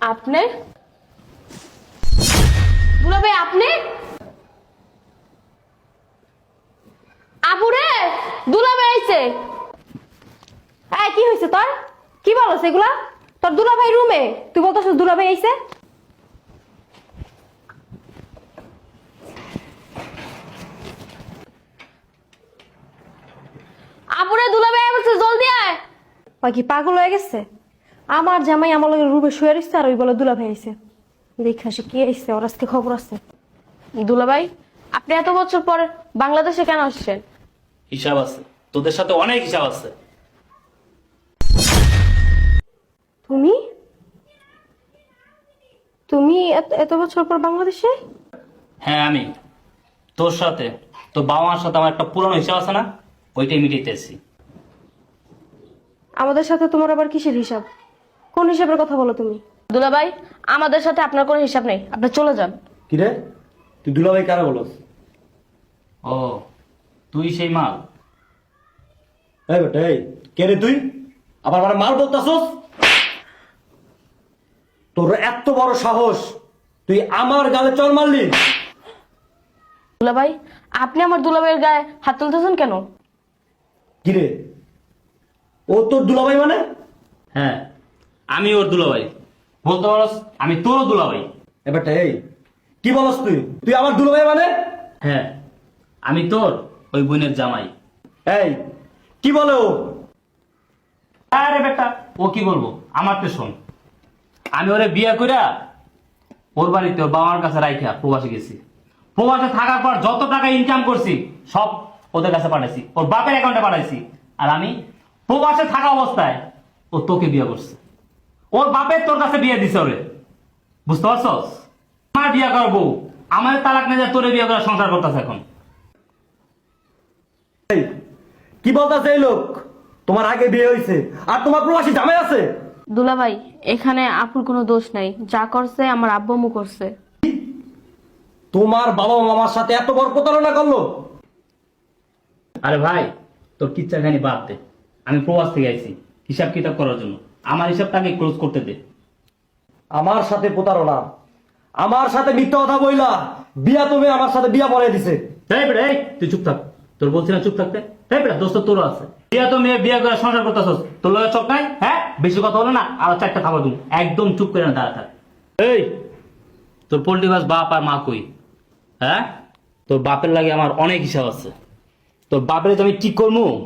আপনি? দুলা ভাই, আপনি? আপুরে দুলা ভাই আইছে। এই, কি হয়েছে তোর? কি বলো সেগুলা তোর দুলা ভাই রুমে? তুই বলতেছিস দুলা ভাই আইছে? আপুরে দুলা ভাই বলছে জলদি আয়। ওই কি, পাগল হয়ে গেছে? আমার জামাই আমার লগে রুমে শুয়ে রইছে আর ওই বলে দুলা ভাই আইছে। দেখা সে কি আইছে? ওর আজকে খবর আছে। দুলা ভাই আপনি এত বছর পর বাংলাদেশে কেন আসছেন? হিসাব আছে। তোদের সাথে অনেক হিসাব আছে। তুমি? তুমি এত এত বছর পর বাংলাদেশে? হ্যাঁ আমি। তোর সাথে তোর বাবা মার সাথে আমার একটা পুরনো হিসাব আছে না? ওইটাই মিটাইতেছি। আমাদের সাথে তোমার আবার কিসের হিসাব? কোন হিসাবের কথা বলো তুমি? দুলা ভাই আমাদের সাথে আপনার কোনো হিসাব নেই। আপনি চলে যান। কিরে তুই দুলাভাই কারা বলস? ও তুই সেই মাল। এই বেটা এই কে রে তুই? আবার মানে মাল বলতাছস? তোর এত বড় সাহস তুই আমার গালে চল মারলি? দুলা ভাই আপনি আমার দুলা ভাইয়ের গায়ে হাত তুলতেছেন কেন? কি রে? ও তোর দুলাভাই মানে? হ্যাঁ। আমি ওর দুলাভাই। বলতে পারস আমি তোরও দুলাভাই। এ বেটা এই কি বলস তুই? তুই আমার দুলাভাই মানে? হ্যাঁ আমি তোর ওই বোনের জামাই। এই কি বলে ও? আরে বেটা ও কি বলব? আমার তো শোন। আমি ওরে বিয়ে কইরা ওর বাড়িতে ওর বাবার কাছে রাইখা প্রবাসে গেছি। প্রবাসে থাকার পর যত টাকা ইনকাম করছি সব ওদের কাছে পাঠাইছি। ওর বাপের অ্যাকাউন্টে পাঠাইছি। আর আমি প্রবাসে থাকা অবস্থায় ও তোকে বিয়ে করছে। ওর বাপের তোর কাছে বিয়ে দিছে ওরে। বুঝতে পারছস? আমার বিয়ে করব আমার তালাক না যায় তোরে বিয়ে করে সংসার করতেছে এখন। কি বলতাছে এই লোক? তোমার আগে বিয়ে হয়েছে আর তোমার প্রবাসী জামাই আছে? দুলা ভাই এখানে আপুর কোনো দোষ নাই। যা করছে আমার আব্বু আম্মু করছে। তোমার বাবা মামার সাথে এত বড় প্রতারণা করল? আরে ভাই তোর কিচ্ছা খানি বাদ দে। আমি প্রবাস থেকে আইছি। হিসাব কিতাব করার জন্য। আমার হিসাবটাকে ক্লোজ করতে দে। আমার সাথে প্রতারণা। আমার সাথে মিথ্যা কথা বইলা বিয়া তুমি আমার সাথে বিয়া পড়াই দিছে। বেটা এই তুই চুপ থাক। তোর বলছি না চুপ থাকতে। এই বেটা দোস্ত তোরও আছে। বিয়া তো মেয়ে বিয়ে করে সংসার করতেছস। তোর লগে চোখ নাই? হ্যাঁ? বেশি কথা হলো না আর চারটা খাবার তুমি একদম চুপ করে না দাঁড়া থাক। এই তোর পোল্ট্রি বাস বাপ আর মা কই? হ্যাঁ? তোর বাপের লাগে আমার অনেক হিসাব আছে। তোর বাপের যে আমি ঠিক করব